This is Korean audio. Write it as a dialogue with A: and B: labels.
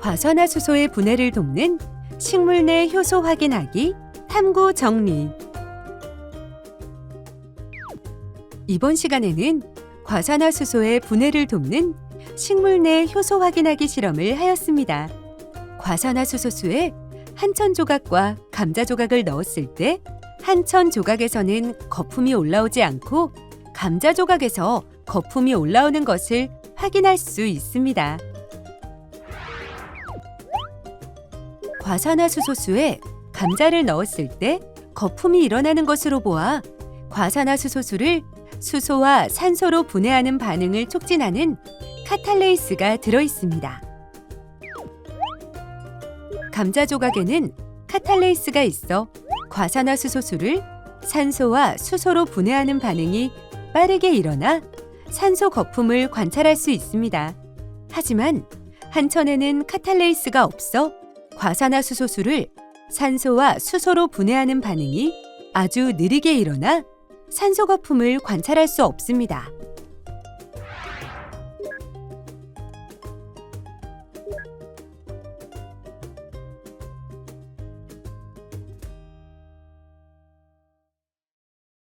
A: 과산화수소의 분해를 돕는 식물 내 효소 확인하기 탐구 정리 이번 시간에는 과산화수소의 분해를 돕는 식물 내 효소 확인하기 실험을 하였습니다. 과산화수소수에 한천 조각과 감자 조각을 넣었을 때 한천 조각에서는 거품이 올라오지 않고 감자 조각에서 거품이 올라오는 것을 확인할 수 있습니다. 과산화수소수에 감자를 넣었을 때 거품이 일어나는 것으로 보아 과산화수소수를 수소와 산소로 분해하는 반응을 촉진하는 카탈레이스가 들어 있습니다. 감자 조각에는 카탈레이스가 있어 과산화수소수를 산소와 수소로 분해하는 반응이 빠르게 일어나 산소 거품을 관찰할 수 있습니다. 하지만 한천에는 카탈레이스가 없어 과산화수소수를 산소와 수소로 분해하는 반응이 아주 느리게 일어나 산소 거품을 관찰할 수 없습니다.